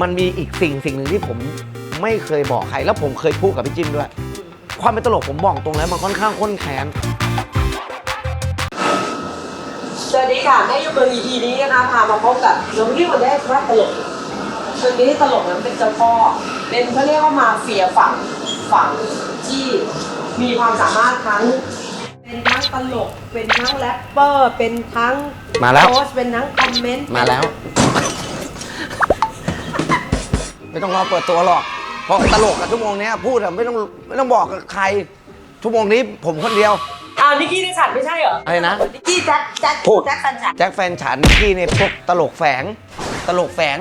มันมีอีกสิ่งสิ่งหนึ่งที่ผมไม่เคยบอกใคร แล้วผมเคยพูดกับพี่จิ้มด้วย ความเป็นตลกผมบอกตรงแล้วมันค่อนข้างข้นแค้น สวัสดีค่ะแม่ยุเมือง EP นี้นะคะพามาพบกับเราเรียกมันได้ว่าตลกคนนี้ที่ตลกนั้นเป็นเจ้าพ่อเป็นเขาเรียกว่ามาเฟียฝั่งฝั่งที่มีความสามารถทั้ง เป็นทั้งตลก เป็นทั้งแรปเปอร์ เป็นทั้งมาแล้วโพสต์เป็นทั้งคอมเมนต์มาแล้ว ไม่ต้องรอเปิดตัวหรอก เพราะตลกอะชั่วโมงเนี้ยพูดอะไม่ต้องไม่ต้องบอกกับใคร ชั่วโมงนี้ผมคนเดียวอ้าวนิกกี้ได้ฉันไม่ใช่เหรออะไรนะ นิกกี้แจ็คแจ็คพูด แจ็คสันฉันแจ็คแฟนฉันที่ในพวกตลกแฝง ตลกแฝง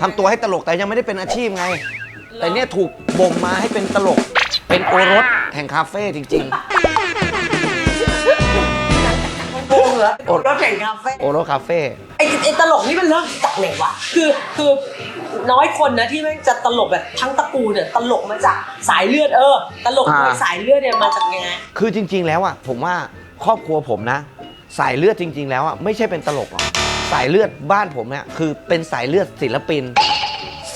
ทำตัวให้ตลกแต่ยังไม่ได้เป็นอาชีพไง แต่เนี่ยถูกบ่มมาให้เป็นตลก เป็นโอรสแห่งคาเฟ่จริงโกงเหรอโอ๊ตรถแข่งคาเฟ่ๆโอรสคาเฟ่ไอ้ไอ้ตลกนี่มันเริ่มจากไหนวะคือคือน้อยคนนะที่แม่งจะตลกแบบทั้งตระกูลเนี่ยตลกมาจากสายเลือดเออ ตลกโดยสายเลือดเนี่ยมาจากยังไงคือจริง ๆ แล้วอะผมว่าครอบครัวผมนะ สายเลือดจริง ๆ แล้วอะไม่ใช่เป็นตลกหรอกสายเลือดบ้านผมเนี่ยคือเป็นสายเลือดศิลปิน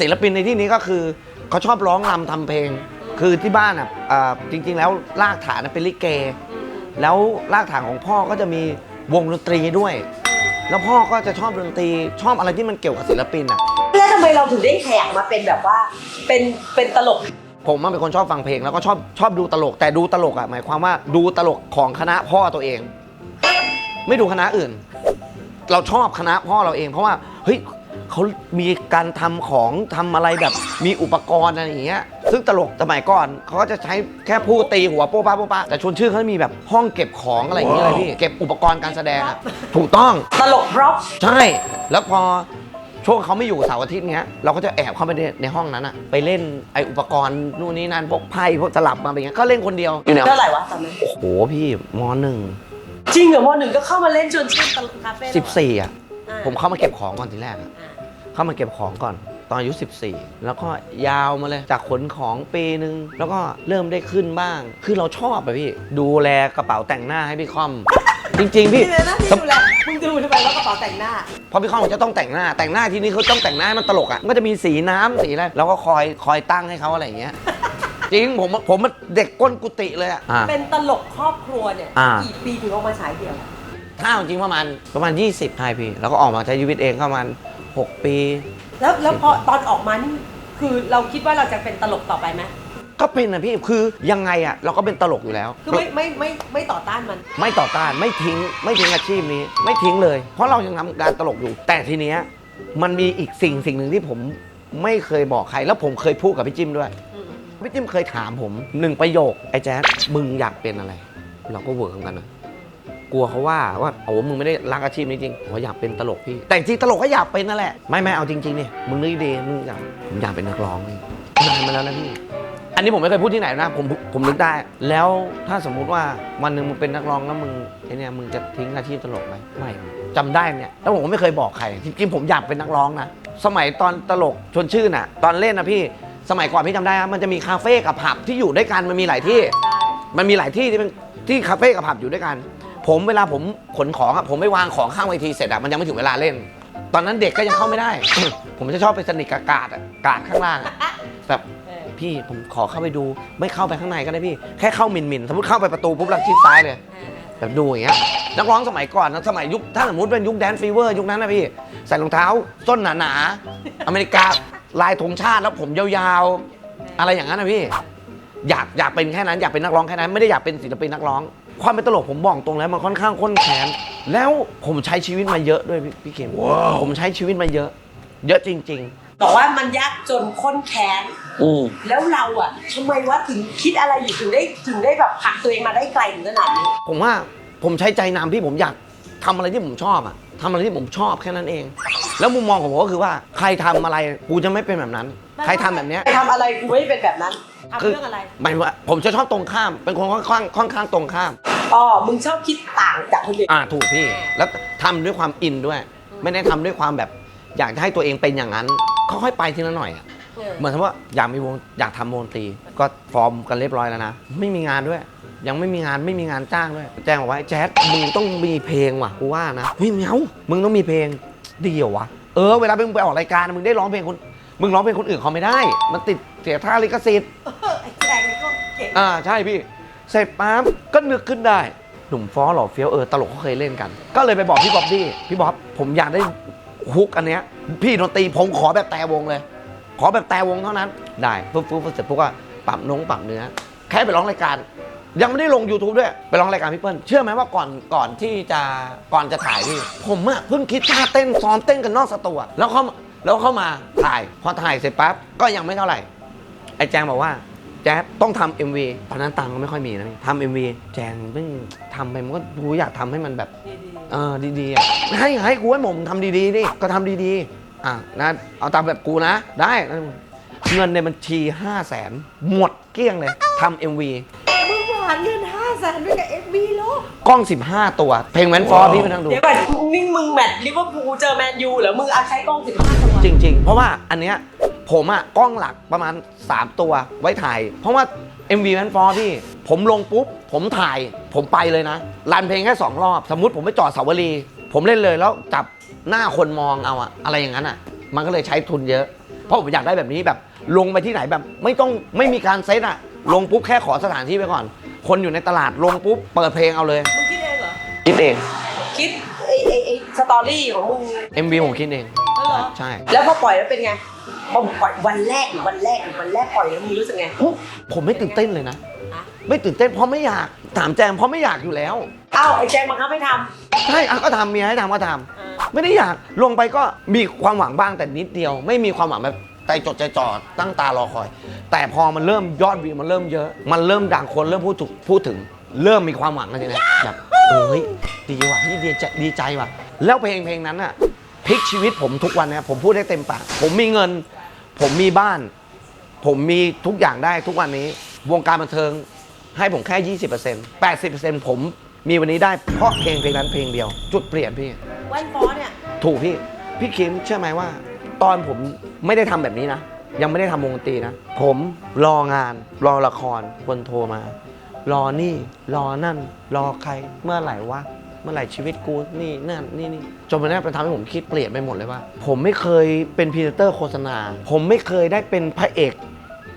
ศิลปินในที่นี้ก็คือเขาชอบร้องรำทำเพลง คือที่บ้านอะอ่าจริง ๆ แล้วรากฐานน่ะเป็นลิเก แล้วรากฐานของพ่อก็จะมี วงดนตรีด้วย แล้วพ่อก็จะชอบดนตรีชอบอะไรที่มันเกี่ยวกับศิลปินอะ แล้วทำไมเราถึงได้แหกมาเป็นแบบว่าเป็นเป็นตลก ผมอะเป็นคนชอบฟังเพลงแล้วก็ชอบชอบดูตลก แต่ดูตลกอะหมายความว่าดูตลกของคณะพ่อตัวเอง ไม่ดูคณะอื่น เราชอบคณะพ่อเราเอง เพราะว่าเฮ้ยเขามีการทำของทำอะไรแบบมีอุปกรณ์อะไรอย่างเงี้ย ซึ่งตลกสมัยก่อนเขาก็จะใช้แค่พูดตีหัวโป๊ะป้าโป๊ะป้าแต่ชวนชื่อเขามีแบบห้องเก็บของอะไรอย่างเงี้ยเลยพี่เก็บอุปกรณ์การแสดงอะถูกต้อง ตลกบล็อกใช่ แล้วพอช่วงเขาไม่อยู่เสาร์อาทิตย์เงี้ย เราก็จะแอบเข้าไปในในห้องนั้นอะไปเล่นไออุปกรณ์นู่นนี่นั่นพวกไพ่พวกตลับมาอะไรเงี้ยก็เล่นคนเดียวอยู่เนี่ยเท่าไหร่วะตอนนั้นโอ้โหพี่มหนึ่งจริงเหรอมหนึ่งก็เข้ามาเล่นชวนชื่อตลกคาเฟ่สิบสี่อะอ่าผมเข้ามาเก็บของก่อนทีแรกอะอ่า เข้ามาเก็บของก่อน ตอนอายุ 14 แล้วก็ยาวมาเลย จากขนของปีหนึ่งแล้วก็เริ่มได้ขึ้นบ้าง คือเราชอบอะพี่ ดูแลกระเป๋าแต่งหน้าให้พี่คอม จริง ๆ พี่นี่เลยนะที่ดูแลมึงดูทำไมว่ากระเป๋าแต่งหน้า เพราะพี่ข้องจะต้องแต่งหน้า แต่งหน้าทีนี้เขาต้องแต่งหน้าให้มันตลกอะมันก็จะมีสีน้ำสีอะไรเราก็คอยคอยตั้งให้เขาอะไรอย่างเงี้ย จริงผมผมมันเด็กก้นกุฏิเลยอะอ่าเป็นตลกครอบครัวเนี่ย อ่า กี่ปีถึงออกมาฉายเดี่ยว ถ้าเอาจริงประมาณประมาณ 20ใช่พี่ แล้วก็ออกมาใช้ชีวิตเองประมาณ 6 ปี แล้วแล้วพอตอนออกมานี่คือเราคิดว่าเราจะเป็นตลกต่อไปไหมก็เป็นนะพี่คือยังไงอะเราก็เป็นตลกอยู่แล้วคือไม่ไม่ไม่ไม่ต่อต้านมัน ไม่ต่อต้านไม่ทิ้งไม่ทิ้งอาชีพนี้ ไม่ทิ้งเลย เพราะเรายังทำการตลกอยู่ แต่ทีเนี้ยมันมีอีกสิ่งสิ่งหนึ่งที่ผมไม่เคยบอกใคร แล้วผมเคยพูดกับพี่จิ้มด้วยพี่จิ้มเคยถามผมหนึ่งประโยคไอ้แจ๊ดมึงอยากเป็นอะไร เราก็เวิร์กกันนะ กลัวเขาว่าว่าโอ้มึงไม่ได้รักอาชีพนี้จริงผมอยากเป็นตลกพี่ แต่จริงตลกก็อยากเป็นนั่นแหละ ไม่ไม่เอาจริงๆนี่มึงนึกดีมึงอยากผมอยากเป็นนักร้องนี่นานมาแล้วนะพี่ อันนี้ผมไม่เคยพูดที่ไหนนะผมผมนึกได้ แล้วถ้าสมมุติว่าวันหนึ่งมึงเป็นนักร้องแล้วมึงไอเนี่ยมึงจะทิ้งอาชีพตลกไหมไม่จำได้เนี่ยแล้วผมก็ไม่เคยบอกใครจริงๆผมอยากเป็นนักร้องนะสมัยตอนตลกชวนชื่นอะ ตอนเล่นนะพี่สมัยก่อนพี่จำได้มันจะมีคาเฟ่กับผับที่อยู่ด้วยกันมันมีหลายที่ มันมีหลายที่ที่เป็นที่คาเฟ่กับผับอยู่ด้วยกัน ผมเวลาผมขนของอะผมไม่วางของข้างเวทีเสร็จอะมันยังไม่ถึงเวลาเล่น ตอนนั้นเด็กก็ยังเข้าไม่ได้ ผมจะชอบไปสนิทกับกาดอะกาดข้างล่างอะแบบเออพี่ผมขอเข้าไปดู ไม่เข้าไปข้างในก็ได้พี่แค่เข้าหมินหมินๆสมมติเข้าไปประตูปุ๊บเราชิดซ้ายเลย แบบดูอย่างเงี้ยนักร้องสมัยก่อนนะสมัยยุคถ้าสมมติเป็นยุคแดนฟีเวอร์ยุคนั้นนะพี่ ใส่รองเท้าส้นหนาๆอเมริกาลายธงชาติแล้วผมยาวๆ อะไรอย่างนั้นนะพี่ อยากอยากเป็นแค่นั้นอยากเป็นนักร้องแค่นั้นไม่ได้อยากเป็นศิลปินนักร้อง ความเป็นตลกผมบอกตรงแล้วมันค่อนข้างข้นแค้นแล้วผมใช้ชีวิตมาเยอะด้วยพี่พี่เกมผมใช้ชีวิตมาเยอะ เยอะจริง บอกว่ามันยากจนค้นแค้น ๆ อืม แล้วเราอะทำไมวะถึงคิดอะไรอยู่ถึงได้ถึงได้แบบผลักตัวเองมาได้ไกลถึงขนาดนี้ ผมว่าผมใช้ใจนำพี่ผมอยากทำอะไรที่ผมชอบอะทำอะไรที่ผมชอบแค่นั้นเอง แล้วมุมมองของผมก็คือว่าใครทำอะไรกูจะไม่เป็นแบบนั้น ใครทำแบบเนี้ย ไปทำอะไรกูไม่ได้เป็นแบบนั้น ทำเรื่องอะไร หมายว่าผมจะชอบตรงข้าม เป็นคนค่อนข้างค่อนข้างตรงข้าม อ๋อ มึงชอบคิดต่างจากคนอื่น อ่าถูกพี่ แล้วทำด้วยความอินด้วย ไม่ได้ทำด้วยความแบบ อยากจะให้ตัวเองเป็นอย่างนั้นค่อยๆไปทีละหน่อยอะเออ เหมือนกับว่าอยากมีวงอยากทำวงดนตรีก็ฟอร์มกันเรียบร้อยแล้วนะ ไม่มีงานด้วย ยังไม่มีงานไม่มีงานจ้างด้วย แจ้งบอกว่าแจ๊ดมึงต้องมีเพลงว่ะกูว่านะเฮ้ยเมียวมึงต้องมีเพลงดีเหรอวะเออเวลามึงไปออกรายการมึงได้ร้องเพลงคน มึงร้องเพลงคนอื่นเขาไม่ได้ มันติดเสียท่าลิขสิทธิ์ไอ้แจงนี่ก็เก่งอ่าใช่พี่ เสร็จปั๊บก็นึกขึ้นได้ หนุ่มฟ้อหล่อเฟี้ยวเออตลกเขาเคยเล่นกัน ก็เลยไปบอกพี่บ๊อบบี้พี่บ๊อบผมอยากได้ฮุกอันเนี้ยพี่ดนตรีผมขอแบบแต่วงเลย ขอแบบแต่วงเท่านั้น ได้ปุ๊บปุ๊บปุ๊บเสร็จปุ๊บก็ปรับนงปรับเนื้อแค่ไปร้องรายการ ยังไม่ได้ลง YouTube ด้วย ไปร้องรายการพี่เปิ้ลเชื่อไหมว่าก่อนก่อนที่จะก่อนจะถ่ายพี่ ผมอะเพิ่งคิดท่าเต้นซ้อมเต้นกันนอกสตูอะแล้วเขาแล้วเข้ามาถ่ายพอถ่ายเสร็จปั๊บก็ยังไม่เท่าไหร่ ไอ้แจงบอกว่าแจ๊บต้องทำ MV ตอนนั้นตังค์ก็ไม่ค่อยมีนะพี่ทำ MV แจงเพิ่งทำไปมันก็กูอยากทำให้มันแบบ เออดีๆอะให้ให้กูให้ผมทำดีๆนี่ก็ทำดีๆ อะนะเอาตามแบบกูนะ ได้นะเงินในบัญชี 5 0 0แสนหมดเกลี้ยงเลยทำ MV เมื่อวานเงินห้าแสนด้วยกับเอ็มบีโลกกล้อง 15 ตัว เพลงแมนฟอร์พี่ไปนั่งดู เดี๋ยวก่อนนี่มึงแมตช์ลิเวอร์พูลเจอแมนยูเหรอมึงเอาใช้กล้องสิบห้าตัวจริง ๆ เพราะว่าอันเนี้ย ผมอะกล้องหลักประมาณ 3 ตัวไว้ถ่าย เพราะว่า MV แมนฟอร์พี่ ผมลงปุ๊บ ผมถ่ายผมไปเลยนะ รันเพลงแค่ 2 รอบ สมมุติผมไปจอดเสาวรี ผมเล่นเลยแล้วจับหน้าคนมองเอาอะอะไรอย่างนั้นอะมันก็เลยใช้ทุนเยอะ เพราะผมอยากได้แบบนี้แบบลงไปที่ไหนแบบ ไม่ต้องไม่มีการเซตอะลงปุ๊บแค่ขอสถานที่ไปก่อน คนอยู่ในตลาดลงปุ๊บเปิดเพลงเอาเลยมึงคิดเองเหรอ คิดเอง คิดไอ้ไอ้ไอ้สตอรี่ของมึง MV ผมคิดเองเออเหรอ ใช่ แล้วพอปล่อยแล้วเป็นไงพอ ปล่อยวันแรกหรือวันแรกหรือวันแรกปล่อยแล้วมึงรู้สึกไง ผมไม่ตื่นเต้นเลยนะ ฮะ ไม่ตื่นเต้นเพราะไม่อยากถามแจงเพราะไม่อยากอยู่แล้วอ้าวไอ้แจงบังคับให้ทใช่อะก็ทำเมียให้ทำก็ทำำไม่ได้อยากลงไปก็มีความหวังบ้างแต่นิดเดียว ไม่มีความหวังแบบใจจดใจจ่อตั้งตารอคอย แต่พอมันเริ่มยอดวิวมันเริ่มเยอะ มันเริ่มดังคนเริ่มพูดถูกพูดถึง เริ่มมีความหวังแล้วทีนี้แบบเออเฮ้ยดีว่ะนี่ดีใจดีใจว่ะแล้วเพลงเพลงนั้นอะ พลิกชีวิตผมทุกวันเนี่ยผมพูดได้เต็มปากผมมีเงิน ผมมีบ้าน ผมมีทุกอย่างได้ทุกวันนี้ วงการบันเทิงให้ผมแค่ 20% 80%ผมมีวันนี้ได้เพราะเพลงเพลงนั้นเพลงเดียว จุดเปลี่ยนพี่ วันฟอเนี่ยถูกพี่ พี่คิมเชื่อไหมว่า ตอนผมไม่ได้ทำแบบนี้นะ ยังไม่ได้ทำวงดนตรีนะ ผมรองาน รอละครคนโทรมา รอนี่ รอนั่น รอใครเมื่อไหร่วะเมื่อไหร่ชีวิตกูนี่นั่นนี่นี่จนมันนี้มันทำให้ผมคิดเปลี่ยนไปหมดเลยว่า ผมไม่เคยเป็นพรีเซนเตอร์โฆษณา ผมไม่เคยได้เป็นพระเอก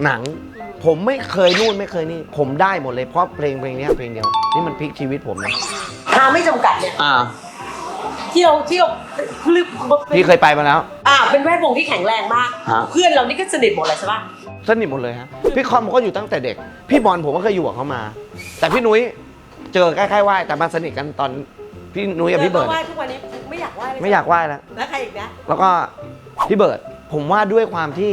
หนัง ผมไม่เคยนู่นไม่เคยนี่ ผมได้หมดเลยเพราะเพลงเพลงเนี้ยเพลงเดียวนี่มันพลิกชีวิตผมนะทางไม่จำกัดเนี่ยอ่าเที่ยวเที่ยวลึกพี่เคยไปมาแล้ว อ่าเป็นแวดวงที่แข็งแรงมาก ฮะ เพื่อนเรานี่ก็สนิทหมดเลยใช่ปะสนิทหมดเลยฮะพี่คอมก็อยู่ตั้งแต่เด็ก พี่บอลผมก็เคยอยู่กับเขามา แต่พี่นุ้ยเจอใกล้ๆไหว้แต่มาสนิทกันตอน พี่นุ้ยกับพี่เบิร์ดไหว้ทุกวันนี้ไม่อยากไหว้เลยไม่อยากไหว้แล้วแล้วใครอีกนะแล้วก็พี่เบิร์ดผมว่าด้วยความที่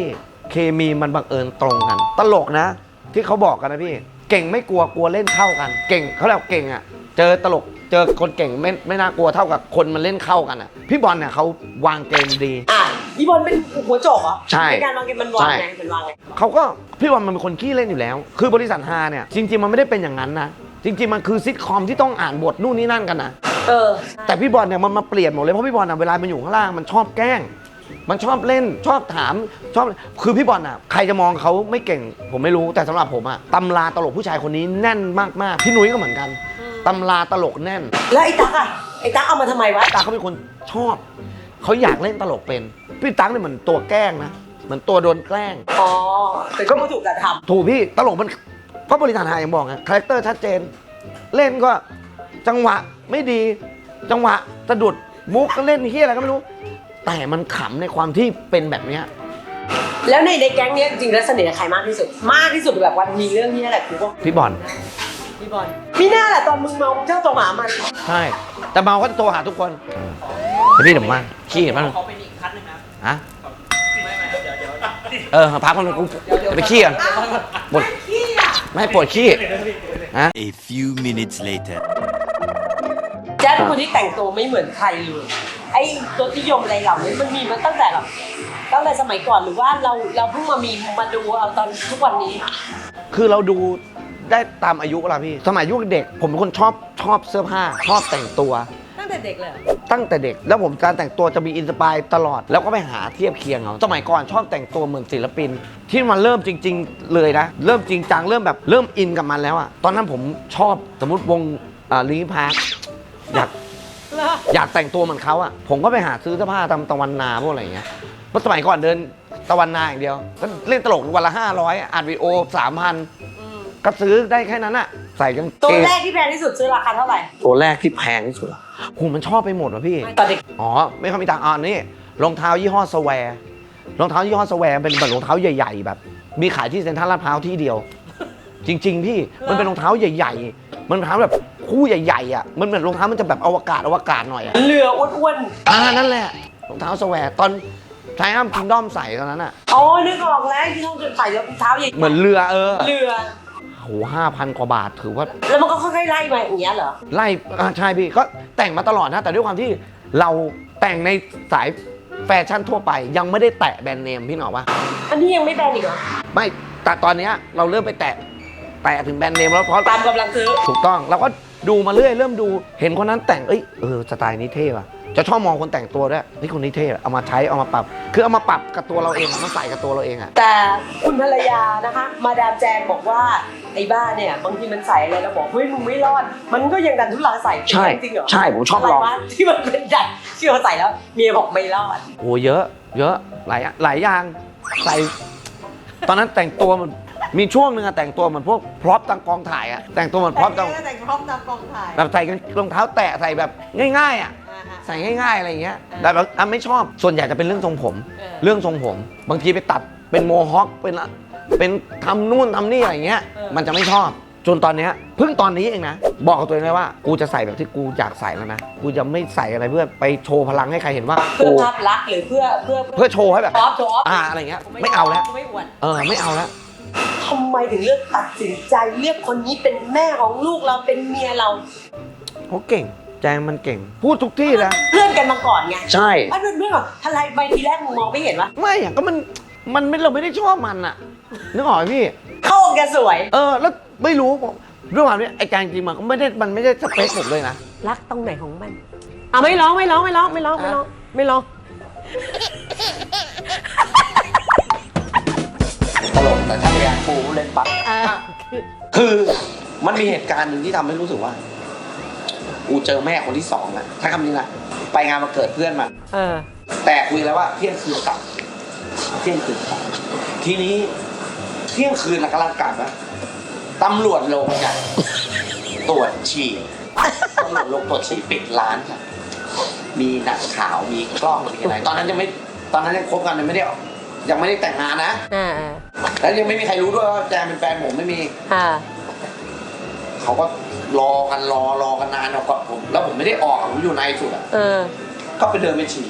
เคมีมันบังเอิญตรงกัน ตลกนะ ที่เขาบอกกันนะพี่ เก่งไม่กลัวกลัวเล่นเข้ากัน เก่งเขาเรียกว่าเก่งอะ เจอตลกเจอคนเก่งไม่ไม่น่ากลัวเท่ากับคนมันเล่นเข้ากันอะ พี่บอลเนี่ยเขาวางเกมดี อะอีบอลเป็นหัวโจกเหรอใช่ในการวางเกมมันวางใช่ไงมันวางไงเขาก็พี่บอลมันเป็นคนขี้เล่นอยู่แล้ว คือบริษัทฮาเนี่ยจริง ๆ มันไม่ได้เป็นอย่างนั้นนะจริง ๆ มันคือซิทคอมที่ต้องอ่านบทนู่นนี่นั่นกันนะ เออ แต่พี่บอลเนี่ยมันมาเปลี่ยนหมดเลยเพราะพี่บอลอะเวลามันอยู่ข้างล่างมันชอบแกล้ง มันชอบเล่นชอบถามชอบคือพี่บอลอะใครจะมองเขาไม่เก่ง ผมไม่รู้แต่สำหรับผมอะตำราตลกผู้ชายคนนี้แน่นมากๆพี่นุ้ยก็เหมือนกันตำราตลกแน่น แล้วไอ้ตั๊กอะไอ้ตั๊กเอามาทำไมวะตาเขาเป็นคนชอบ เขาอยากเล่นตลกเป็น พี่ตั๊กเนี่ยเหมือนตัวแกล้งนะเหมือนตัวโดนแกล้ง อ๋อแต่ก็ไม่ถูกกระทถูกพี่ตลกมันเพราะบริษัทหาอย่างบอกไงคาแรคเตอร์ชัดเจน เล่นก็ จังหวะไม่ดี จังหวะสะดุดมุกก็เล่นเฮียอะไรก็ไม่รู้ แต่มันขำในความที่เป็นแบบเนี้ยำแล้วในในแก๊งเนี้ยจริงๆแล้วสนิทกับใครมากที่สุด มากที่สุดแบบวันมีเรื่องนี้แหละกูก็พี่บอลพี่บอลมีหน้าแหละตอนมึงเมาเจ้าตัวหมามันใช่แต่เมาก็โทรหาทุกคนแต่พี่เดี๋ยวมาขี้เห็นมั้ยเขาเป็นอีกคัดหนึงนะฮะไม่ไม่เดี๋ยวเดี๋ยวเออพักมันกูไปขี้ก่อนปวดขี้อะไม่ให้ปวดขี้ A few minutes later. แจ๊ดเป็นคนที่แต่งตัวไม่เหมือนใครเลยไอ้รสนิยมอะไรเหล่านี้มันมีมาตั้งแต่แบบตั้งแต่สมัยก่อนหรือว่าเราเราเพิ่งมามีมาดูเอาตอนทุกวันนี้ คือเราดูได้ตามอายุเราพี่ สมัยยุคเด็ก ผมเป็นคนชอบชอบเสื้อผ้า ชอบแต่งตัว ตั้งแต่เด็กเลยตั้งแต่เด็ก แล้วผมการแต่งตัวจะมีอินสปายตลอดแล้วก็ไปหาเทียบเคียงเอาสมัยก่อนชอบแต่งตัวเหมือนศิลปิน ที่มันเริ่มจริง ๆ เลยนะ เริ่มจริงจังเริ่มแบบเริ่มอินกับมันแล้วอะตอนนั้นผมชอบสมมติวงลิงพาร์ค อยากอยากแต่งตัวเหมือนเขาอะผมก็ไปหาซื้อเสื้อผ้าตามตะวันนาพวกอะไรอย่างเงี้ยเพราะสมัยก่อนเดินตะวันนาอย่างเดียว ก็เล่นตลกวันละห้าร้อยอัดวีโอสามพันก็ซื้อได้แค่นั้นอะใส่กางตัวเกงแรกที่แพงที่สุดซื้อราคาเท่าไหร่ตัวแรกที่แพงที่สุดอะโหมันชอบไปหมดวะพี่ ตอนเด็กอ๋อ ไม่ค่อยมีตังค์อ่านี่รองเท้ายี่ห้อสแวร์รองเท้ายี่ห้อสแวร์เป็นแบบรองเท้าใหญ่ ๆ แบบ มีขายที่เซ็นทรัลลาดพร้าวที่เดียว จริง ๆ พี่มันเป็นรองเท้าใหญ่ ๆ มันรองเท้าแบบ คู่ใหญ่ๆอะมันเหมือนรองเท้ามันจะแบบอวกาศอวกาศหน่อยอะเรืออ้วนอ่านั่นแหละรองเท้าสแวร์ตอนไทอัมคิงดอมใส่ตอนนั้นอะๆ อ๋อ นึกออกแล้วที่ต้องใส่รองเท้าใหญ่เหมือนเรือเออเรือ โหห้าพันกว่าบาทถือว่า แล้วมันก็ค่อยๆไล่มาอย่างเงี้ยเหรอ ไล่อ่าใช่พี่ก็แต่งมาตลอดนะ แต่ด้วยความที่เราแต่งในสายแฟชั่นทั่วไป ยังไม่ได้แตะแบรนด์เนมพี่หนอปะอันนี้ยังไม่แบนอีกเหรอ ไม่แต่ตอนเนี้ยเราเริ่มไปแตะแตะถึงแบรนด์เนมแล้วเพราะตามกำลังซื้อ ถูกต้องเราก็ ดูมาเรื่อยเริ่มดูเห็นคนนั้นแต่งเอ้ยเออสไตล์นี้เท่ว่ะจะชอบมองคนแต่งตัวด้วยนี่คนนี้เท่อะเอามาใช้เอามาปรับ คือเอามาปรับกับตัวเราเองอะมาใส่กับตัวเราเองอะแต่คุณภรรยานะคะ มาดามแจงบอกว่าไอ้บ้าเนี่ยบางทีมันใส่อะไรแล้วบอกเฮ้ยมึงไม่รอด มันก็ยังดันทุลังใส่ใช่จริงๆเหรอใช่ผมชอบอะไรลองวะที่มันเป็นดันที่เราใส่แล้วเมียบอกไม่รอดโอ้เยอะ เยอะหลายหลายอย่างใส่ ตอนนั้นแต่งตัวมัน มีช่วงหนึ่งอะแต่งตัวเหมือนพวกพร็อพตามกองถ่ายอะแต่งตัวเหมือนพร็อพตามแต่งพร้อมตามกองถ่ายแบบใส่รองเท้าแตะใส่แบบง่ายๆอะใส่ง่ายๆอะไรอย่างเงี้ยแต่แบบอะไม่ชอบส่วนใหญ่จะเป็นเรื่องทรงผม เออ เรื่องทรงผม บางทีไปตัดเป็นโมฮอคเป็นอะเป็นทำนู่นทำนี่อะไรอย่างเงี้ยเออมันจะไม่ชอบจนตอนเนี้ยเพิ่งตอนนี้เองนะ บอกกับตัวเองเลยว่า กูจะใส่แบบที่กูอยากใส่แล้วนะกูจะไม่ใส่อะไรเพื่อไปโชว์พลังให้ใครเห็นว่าเพื่อกูภาพลักษณ์หรือเพื่อเพื่อเพื่อโชว์ให้แบบ ออฟโชว์ออฟอ่าอะไรเงี้ยไม่เอาแล้ว ไม่อวดเออไม่เอาแล้ว ทำไมถึงเลือกตัดสินใจเลือกคนนี้เป็นแม่ของลูกเราเป็นเมียเราเขาเก่ง แจงมันเก่ง พูดทุกที่นะ เพื่อนกันมาก่อนไงใช่ ว่าเพื่อนเพื่อนก่อนทลายใบทีแรกมึงมองไม่เห็นวะไม่อะก็มันมันไม่เราไม่ได้ชอบมันอะนึกออกไหมพี่ เข้ากันสวย เออ แล้วไม่รู้ผมด้วยความที่ไอ้แจงจริงมันก็ไม่ได้มันไม่ได้สเปคผมเลยนะ รักตรงไหนของมันอะไม่ร้องไม่ร้องไม่ร้องไม่ร้องไม่ร้องไม่ร้อง ตลกแต่ถ้าเป็นฟูเล่นปั๊บอ่าคือมันมีเหตุการณ์หนึ่งที่ทำให้รู้สึกว่า กูเจอแม่คนที่สองอะใช้คำนี้นะไปงานมาเกิดเพื่อนมาเออ แต่คุยแล้วว่าเที่ยงคืนกลับเที่ยงคืนกลับทีนี้เที่ยงคืนนะกำลังกลับอะตำรวจลงกันตรวจฉี่ตำรวจลงตรวจฉี่ปิดร้านค่ะมีหนักข่าวมีกล้องมีอะไร ตอนนั้นยังไม่ ตอนนั้นยังคบกันยังไม่ได้ ยังไม่ได้แต่งงานนะ อ่าแล้วยังไม่มีใครรู้ด้วยว่าแจมเป็นแฟนผมไม่มี อ่าเขาก็รอกันรอรอกันนานแล้วก็ผม แล้วผมไม่ได้ออกอะผมอยู่ในสุดอะเออ ก็ไปเดินไปฉี่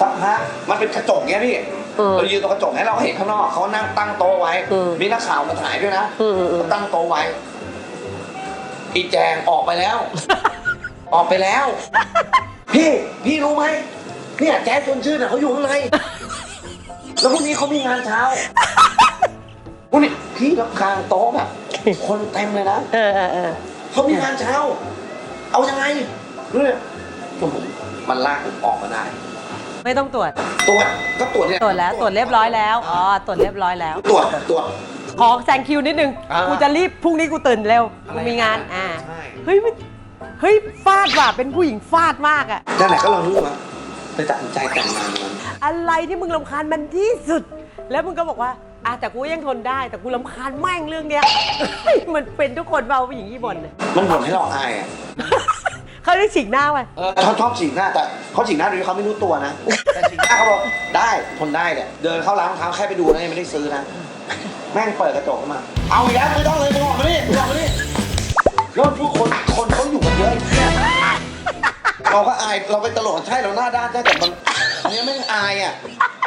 สักพักมันเป็นกระจกเงี้ยพี่อืมเรายืนตรงกระจกให้เราเห็นข้างนอกเขานั่งตั้งโต๊ะไว้ อืมมีนักข่าวมาถ่ายด้วยนะอืมอืมอืม เขาตั้งโต๊ะไว้อีแจงออกไปแล้ว ออกไปแล้ว พี่พี่รู้ไหมเนี่ยแจ๊สชวนชื่นอะเขาอยู่ข้างใน แล้วพรุ่งนี้เขามีงานเช้าพรุ่งนี้พี่รับคางโต๊ะแบบคนเต็มเลยนะเออเออเออเขามีงานเช้า เอายังไงเนี่ยผมมันลากผมออกมาได้ ไม่ต้องตรวจ ตรวจก็ตรวจเนี่ยตรวจแล้วตรวจเรียบร้อยแล้วอ๋อตรวจเรียบร้อยแล้ว ตรวจตรวจ ขอแซงคิวนิดนึงอ่ากูกูจะรีบพรุ่งนี้กูตื่นเร็วอะไรกูมีงานอะอ่าใช่ เฮ้ยมันเฮ้ยฟาดว่ะเป็นผู้หญิงฟาดมากอะนั่นแหละก็เรารู้ว่า ไปตัดสินใจแต่งงานมันอะไรที่มึงลำคาญมันที่สุด แล้วมึงก็บอกว่าอะแต่กูยังทนได้แต่กูลำคาญแม่งเรื่องเนี้ย มันเป็นทุกคนเบาผู้หญิงยี่บ่นน่ะมันบ่นให้เราอายอะเขาได้ฉีกหน้าไปเขาชอบฉีกหน้าแต่เขาฉีกหน้าโดยที่เขาไม่รู้ตัวนะแต่ฉีกหน้าเขาบอกได้ทนได้เนี่ยเดินเข้าร้านรองเท้าแค่ไปดูนะยังไม่ได้ซื้อนะแม่งเปิดกระจกเข้ามา เอาอีกแล้วไม่ต้องเลยมึงออกมาดิมึงออกมาดิแล้วผู้คนคนเขาอยู่กันเยอะ เนี่ยเราก็อายเราเป็นตลกใช่เราหน้าด้านใช่แต่มันอันนี้ไม่งอายอะ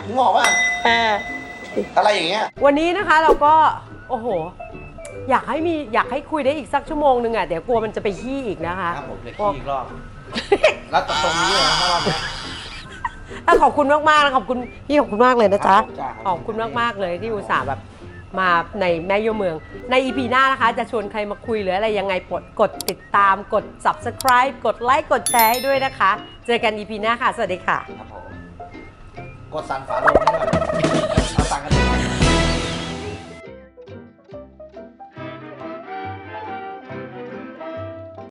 มึงบอกว่าเอออะไรอย่างเงี้ย วันนี้นะคะเราก็ โอ้โห อยากให้มีอยากให้คุยได้อีกสักชั่วโมงหนึ่งอะเดี๋ยวกลัวมันจะไปขี้อีกนะคะครับผมเลยขี้อีกรอบแล้วตรงนี้เลยนะรอบนี้อะขอบคุณมากๆนะขอบคุณพี่ขอบคุณมากเลยนะจ๊ะครับจ้ะขอบคุณมากๆเลยที่อุตส่าห์แบบ มาในแม่โยเมือง ในอีพีหน้านะคะ จะชวนใครมาคุยหรืออะไรยังไงกดกดติดตามกด subscribe กดไลค์กดแชร์ให้ด้วยนะคะ เจอกันอีพีหน้าค่ะ สวัสดีค่ะ ครับผมกดสั่นฝาโลงให้ด้วย